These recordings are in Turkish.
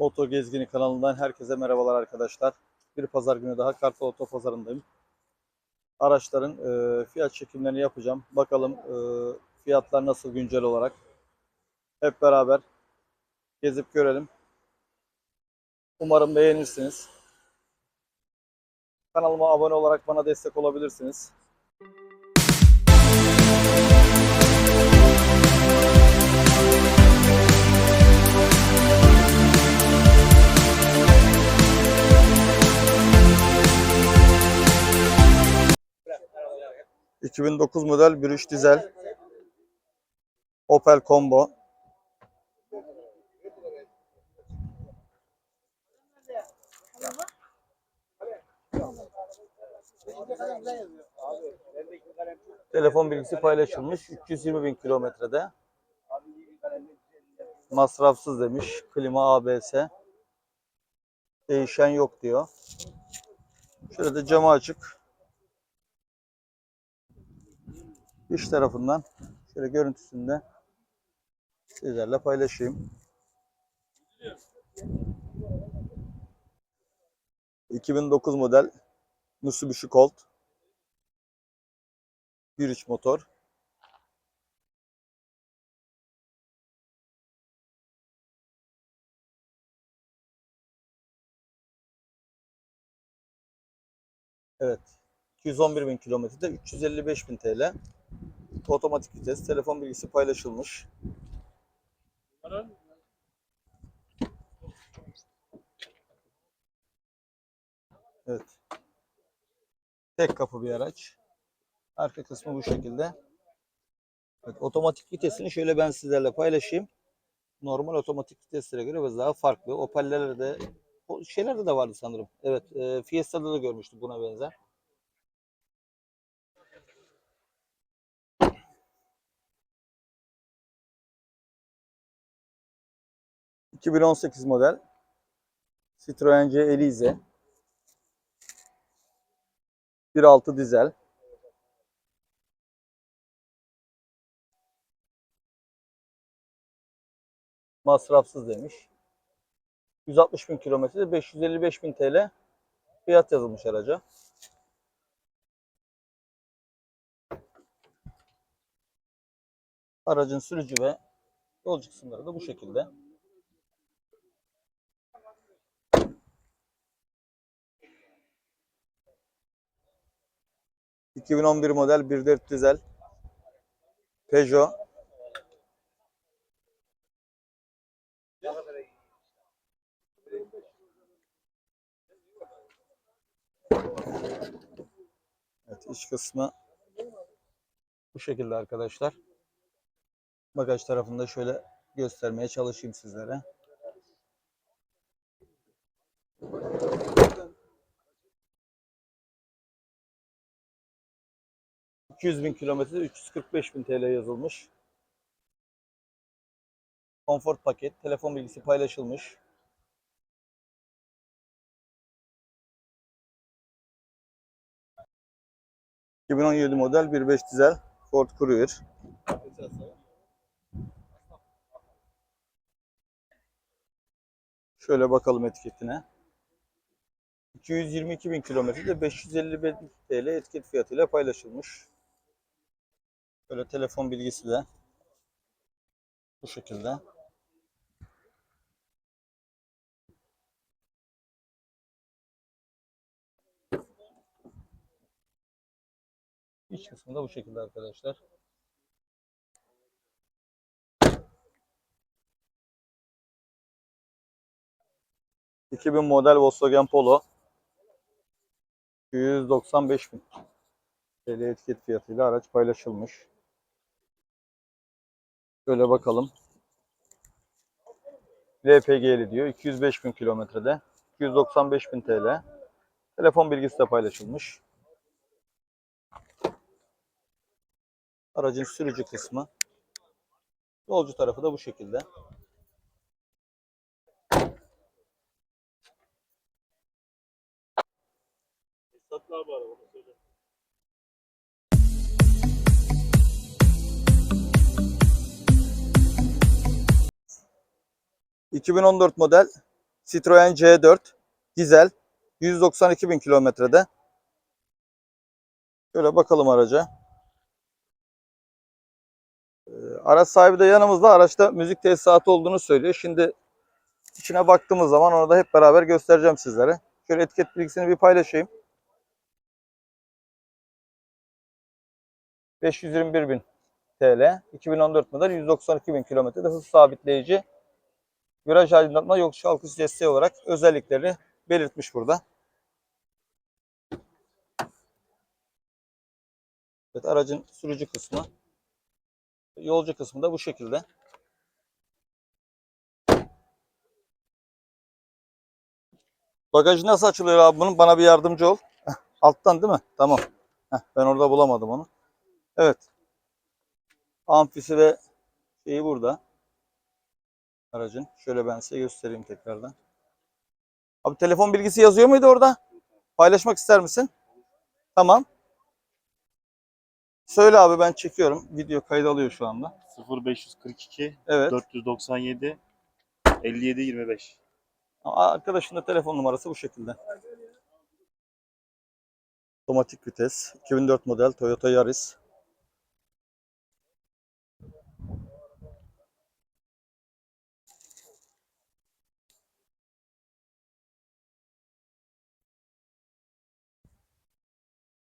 Oto Gezgini kanalından herkese merhabalar arkadaşlar. Bir pazar günü daha Kartal Oto Pazarı'ndayım. Araçların e, fiyat çekimlerini yapacağım. Bakalım e, fiyatlar nasıl güncel olarak. Hep beraber gezip görelim. Umarım beğenirsiniz. Kanalıma abone olarak bana destek olabilirsiniz. ...2009 model bürüş dizel... ...Opel Combo... Telefon bilgisi paylaşılmış. 320 bin kilometrede. Masrafsız demiş. Klima ABS. Değişen yok diyor. Şöyle de camı açık. İç tarafından şöyle görüntüsünde sizlerle paylaşayım. 2009 model Mitsubishi Colt 1.3 motor. Evet. 211 bin kilometrede 355 bin TL. Otomatik vites, telefon bilgisi paylaşılmış. Evet. Tek kapı bir araç. Arka kısmı bu şekilde. Evet, otomatik vitesini şöyle ben sizlerle paylaşayım. Normal otomatik viteslere göre biraz daha farklı. Opel'lerde o şeylerde de vardı sanırım. Evet, e, Fiesta'da da görmüştük buna benzer. ...2018 model... ...Citroen C Elize... ...1.6 dizel... masrafsız demiş. 160 bin kilometrede 555 bin TL fiyat yazılmış araca. Aracın sürücü ve yolcu kısımları da bu şekilde. ...2011 model 1.4 dizel Peugeot Evet iç kısmı bu şekilde arkadaşlar. Bagaj tarafında şöyle göstermeye çalışayım sizlere. ...200 bin kilometrede 345 bin TL yazılmış. Konfor paket, telefon bilgisi paylaşılmış. ...2017 model 1.5 dizel Ford Courier. Şöyle bakalım etiketine. 222 bin kilometrede 550 bin TL etiket fiyatıyla paylaşılmış. Böyle telefon bilgisi de bu şekilde. İç kısmı da bu şekilde arkadaşlar. ...2000 model Volkswagen Polo... ...195 bin... ...TL etiket fiyatıyla araç paylaşılmış. Şöyle bakalım. LPG'li diyor. 205 bin kilometrede. 295 bin TL. Telefon bilgisi de paylaşılmış. Aracın sürücü kısmı. Yolcu tarafı da bu şekilde. Satlar bu araba. 2014 model Citroen C4 dizel 192 bin kilometrede. Şöyle bakalım araca. Ee, Araç sahibi de yanımızda. Araçta müzik tesisatı olduğunu söylüyor. Şimdi içine baktığımız zaman onu da hep beraber göstereceğim sizlere. Şöyle etiket bilgisini bir paylaşayım. 521 bin TL. 2014 model 192 bin kilometrede hız sabitleyici. Viraj aydınlatma yokuş kalkış desteği olarak özellikleri belirtmiş burada. Evet aracın sürücü kısmı. Yolcu kısmı da bu şekilde. Bagajı nasıl açılıyor abi bunun? Bana bir yardımcı ol. Alttan değil mi? Tamam. Heh, ben orada bulamadım onu. Evet. Amfisi ve şeyi burada. Aracın. Şöyle ben size göstereyim tekrardan. Abi telefon bilgisi yazıyor muydu orada? Paylaşmak ister misin? Tamam. Söyle abi ben çekiyorum. Video kaydı alıyor şu anda. 0542 Evet. 497 57 25. Arkadaşın da telefon numarası bu şekilde. Otomatik vites. 2004 model Toyota Yaris.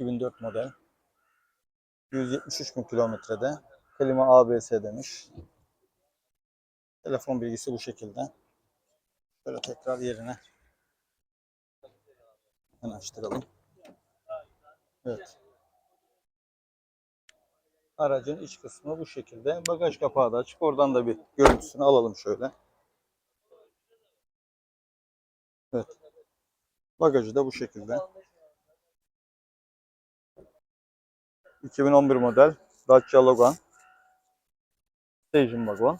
...2004 model. 173 bin kilometrede. Klima ABS demiş. Telefon bilgisi bu şekilde. Şöyle tekrar yerine hemen açtıralım. Evet. Aracın iç kısmı bu şekilde. Bagaj kapağı da açık. Oradan da bir görüntüsünü alalım şöyle. Evet. Bagajı da bu şekilde. 2011 model Dacia Logan. Station wagon.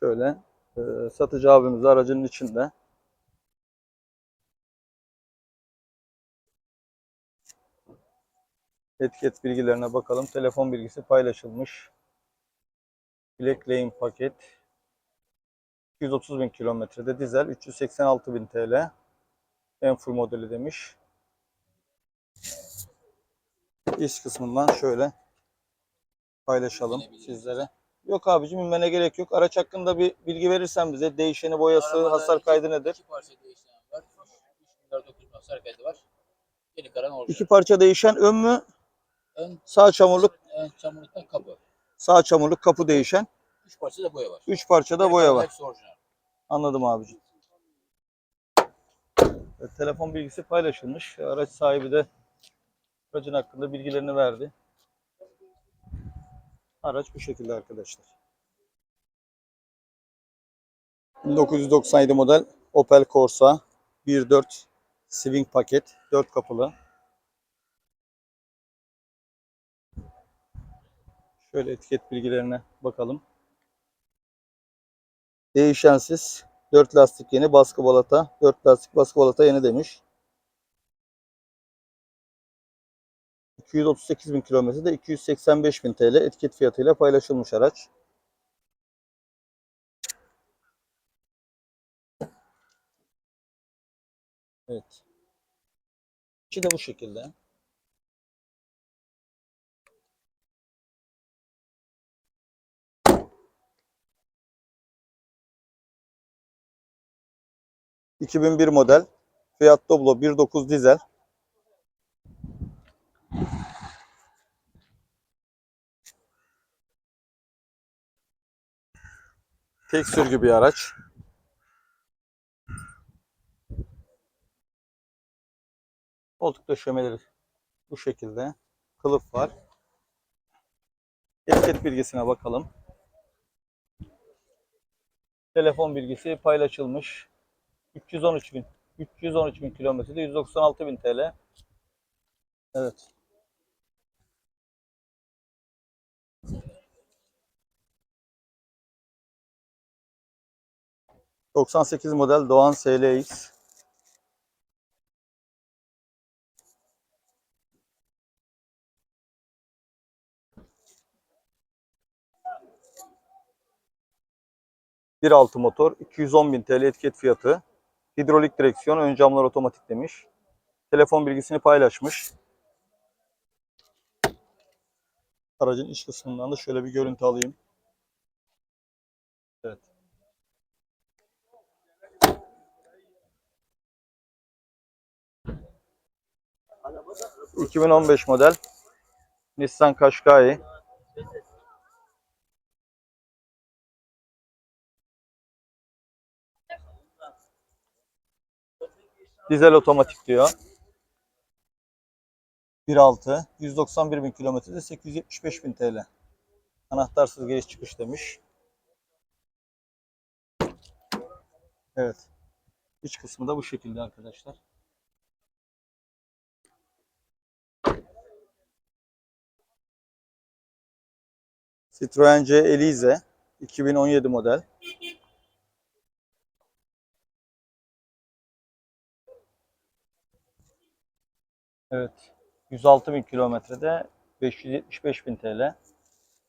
Şöyle ee, satıcı abimiz aracının içinde. Etiket bilgilerine bakalım. Telefon bilgisi paylaşılmış. Black Lane paket. 230 bin kilometrede dizel 386 bin TL. En full modeli demiş. İç kısmından şöyle paylaşalım sizlere. Yok abicim inmene gerek yok. Araç hakkında bir bilgi verirsen bize. Değişeni, boyası, Arabada hasar iki- kaydı nedir? İki parça değişen var. 3409 hasar kaydı var. Geri kalan orijinal. İki parça değişen ön mü? Ön, Sağ çamurluk, ön çamurluktan kapı. sağ çamurluk kapı değişen. Üç parça da boya var. Üç parça da Geri boya kalan var. Hepsi orijinal. Anladım abicim. Evet, telefon bilgisi paylaşılmış. Araç sahibi de aracın hakkında bilgilerini verdi. Araç bu şekilde arkadaşlar. 1997 model Opel Corsa 1.4 Swing paket 4 kapılı. Şöyle etiket bilgilerine bakalım. Değişensiz. 4 lastik yeni baskı balata. 4 lastik baskı balata yeni demiş. 238 bin kilometrede 285 bin TL etiket fiyatıyla paylaşılmış araç. Evet. İçi de bu şekilde. ...2001 model... ...Fiat Doblo 1.9 dizel... ...tek sürgü bir araç... ...koltuk döşemeleri... ...bu şekilde... ...kılıf var... ...etiket bilgisine bakalım... ...telefon bilgisi paylaşılmış... 313 bin. 313 bin kilometrede 196 bin TL. Evet. ...98 model Doğan SLX. 1.6 motor, 210.000 TL etiket fiyatı. Hidrolik direksiyon, ön camlar otomatik demiş. Telefon bilgisini paylaşmış. Aracın iç kısmından da şöyle bir görüntü alayım. Evet. ...2015 model Nissan Qashqai. Dizel otomatik diyor. 1.6 191 bin kilometrede 875 bin TL. Anahtarsız giriş çıkış demiş. Evet. İç kısmı da bu şekilde arkadaşlar. Citroen C Elize 2017 model. Evet. 106 bin kilometrede 575 bin TL.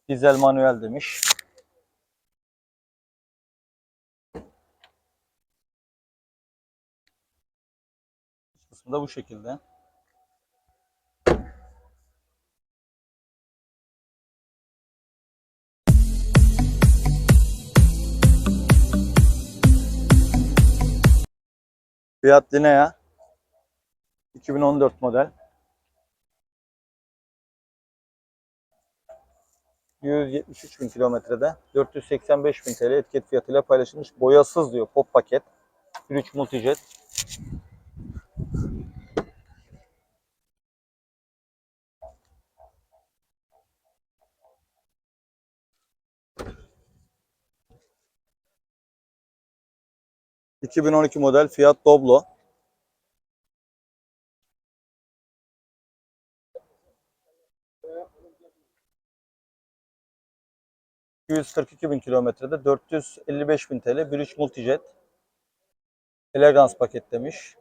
Dizel manuel demiş. Kısmı da bu şekilde. Fiat Linea 2014 model. 173 bin kilometrede 485 bin TL etiket fiyatıyla paylaşılmış. Boyasız diyor pop paket. 3 multijet. ...2012 model Fiat Doblo. 242 bin kilometrede 455 bin TL 1.3 Multijet Elegance paket demiş.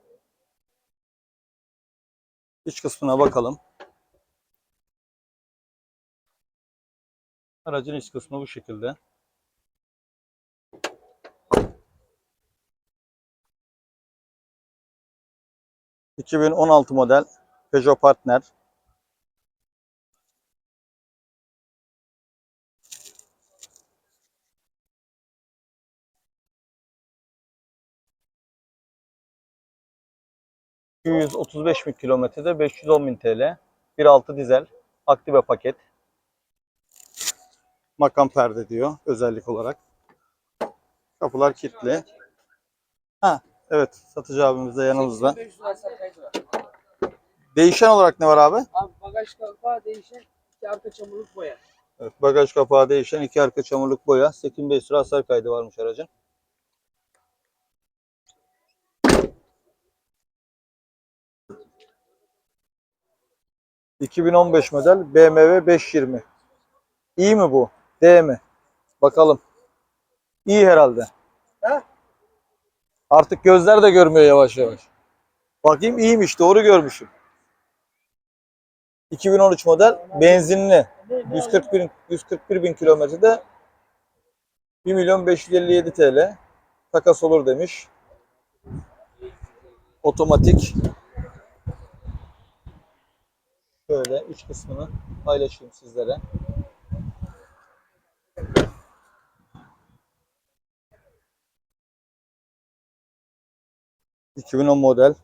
İç kısmına bakalım. Aracın iç kısmı bu şekilde. ...2016 model Peugeot Partner 235 bin kilometrede 510 bin TL. 1.6 dizel. Aktive paket. Makam perde diyor özellik olarak. Kapılar kilitli. Ha evet satıcı abimiz de yanımızda. 500 hasar kaydı var. Değişen olarak ne var abi? Abi bagaj kapağı değişen iki arka çamurluk boya. Evet, bagaj kapağı değişen iki arka çamurluk boya. 8500 lira hasar kaydı varmış aracın. ...2015 model BMW 520. İyi mi bu? D mi? Bakalım. İyi herhalde. He? Artık gözler de görmüyor yavaş yavaş. Bakayım iyiymiş. Doğru görmüşüm. 2013 model benzinli. 141, 141 bin kilometrede 1 milyon 557 TL takas olur demiş. Otomatik. Şöyle iç kısmını paylaşayım sizlere. ...2010 model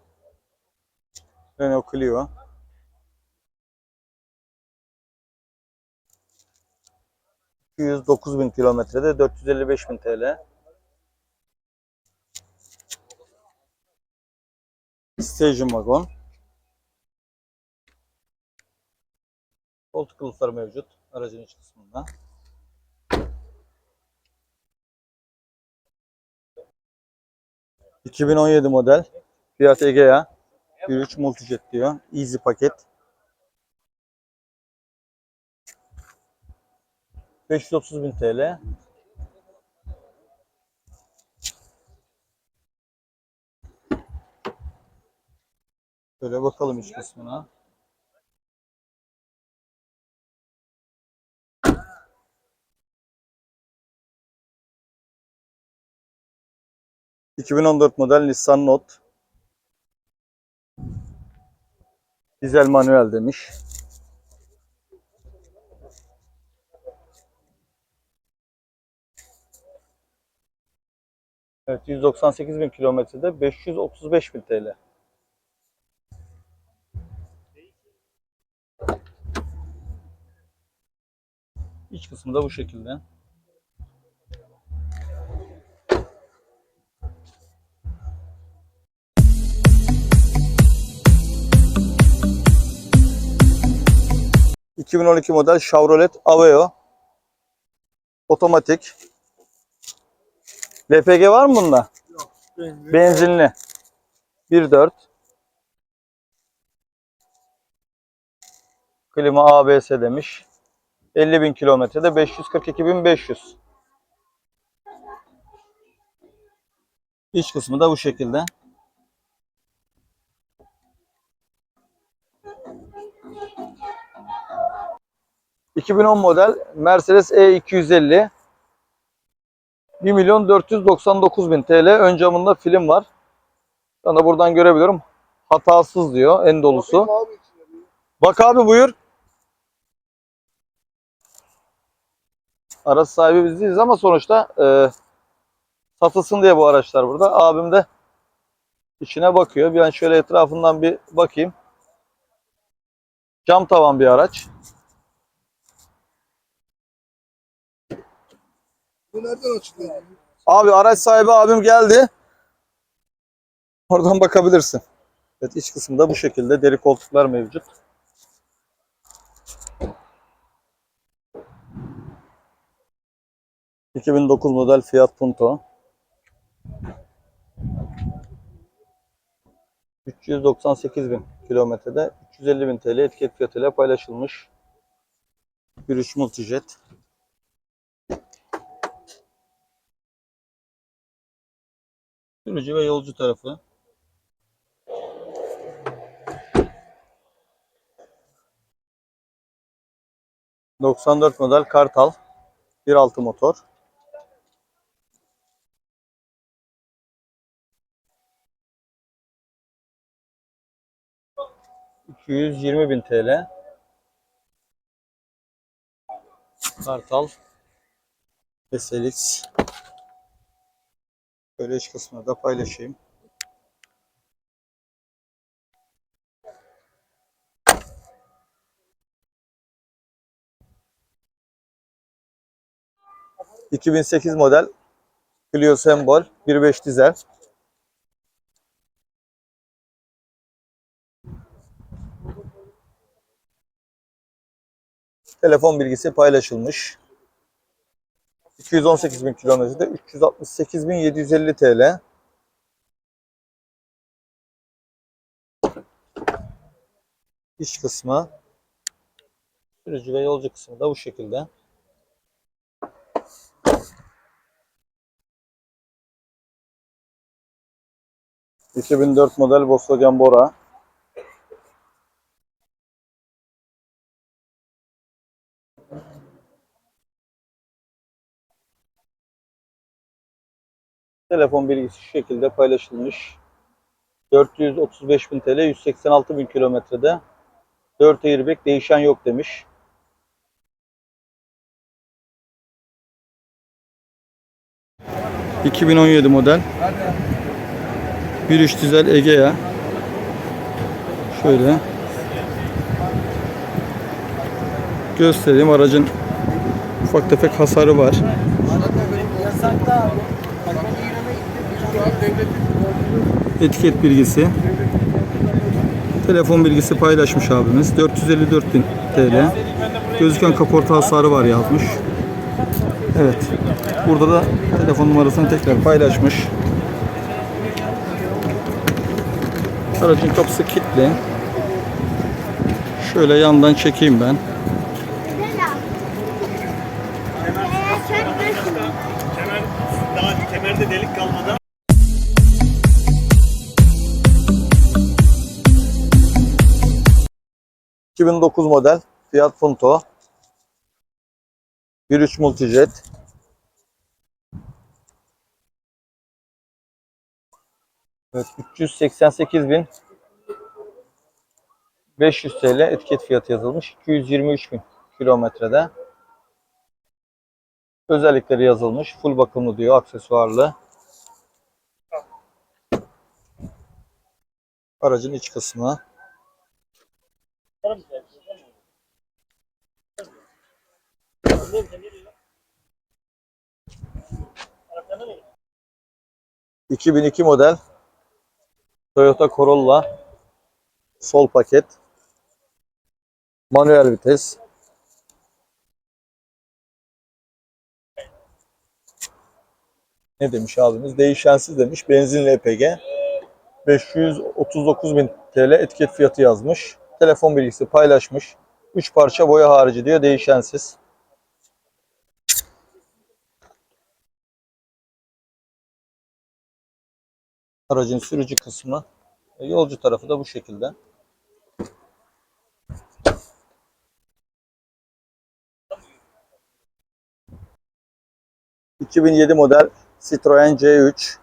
Renault Clio. ...209 bin kilometrede 455 bin TL. Station wagon. Koltuk kılıfları mevcut aracın iç kısmında. ...2017 model Fiat Egea 1.3 Multijet diyor. Easy paket. 530 bin TL. Şöyle bakalım iç kısmına. ...2014 model Nissan Note. Dizel manuel demiş. Evet 198 bin kilometrede 535 bin TL. İç kısmı da bu şekilde. ...2012 model Chevrolet Aveo. Otomatik. LPG var mı bunda? Benzinli. 1.4. Klima ABS demiş. 50 bin kilometrede 542.500. İç kısmı da bu şekilde. ...2010 model Mercedes E250... ...1 milyon 499 bin TL... ...ön camında film var. Ben de buradan görebiliyorum. Hatasız diyor en dolusu. Bak abi buyur. Araç sahibi biz değiliz ama sonuçta e, satılsın diye bu araçlar burada. Abim de içine bakıyor. Bir an şöyle etrafından bir bakayım. Cam tavan bir araç. Bu nereden açılıyor? Abi araç sahibi abim geldi. Oradan bakabilirsin. Evet iç kısımda bu şekilde deri koltuklar mevcut. ...2009 model Fiat Punto. 398 bin kilometrede 350 bin TL etiket fiyatıyla paylaşılmış. Bir üç multijet. Sürücü ve yolcu tarafı. ...94 model Kartal 1.6 motor. ...220 bin TL. Kartal SLX Şöyle iç da paylaşayım. ...2008 model Clio Sembol 1.5 dizel. Telefon bilgisi paylaşılmış. 218 bin kilometrede 368 bin 750 TL. İç kısmı sürücü ve yolcu kısmı da bu şekilde. ...2004 model Volkswagen Bora. Telefon bilgisi şu şekilde paylaşılmış. 435 bin TL, 186 bin kilometrede. 4 airbag değişen yok demiş. ...2017 model... ...1.3 dizel Egea... ...şöyle... ...göstereyim aracın... ...ufak tefek hasarı var. Etiket bilgisi, telefon bilgisi paylaşmış abimiz. 454 bin TL. Gözüken kaporta hasarı var yazmış. Evet. Burada da telefon numarasını tekrar paylaşmış. Aracın kapısı kilitli. Şöyle yandan çekeyim ben. ...2009 model Fiat Punto. 1.3 Multijet. Evet 388 bin 500 TL etiket fiyatı yazılmış. 223 bin kilometrede. Özellikleri yazılmış. Full bakımlı diyor. Aksesuarlı. Aracın iç kısmı. ...2002 model Toyota Corolla sol paket manuel vites ne demiş abimiz? Değişensiz demiş. Benzinli EPG. 539.000 TL etiket fiyatı yazmış. Telefon bilgisi paylaşmış. 3 parça boya harici diyor. Değişensiz. Aracın sürücü kısmı. E, Yolcu tarafı da bu şekilde. ...2007 model Citroen C3.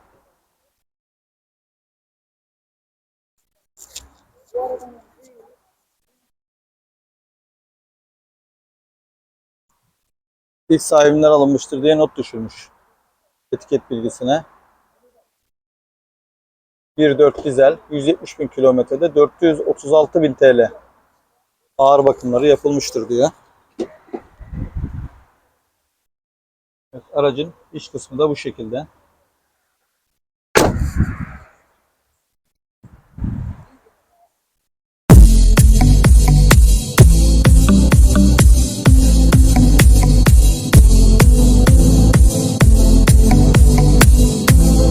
İlk sahibinden alınmıştır diye not düşürmüş etiket bilgisine. 1.4 dizel 170 bin kilometrede 436 bin TL ağır bakımları yapılmıştır diyor. Evet, aracın iç kısmı da bu şekilde.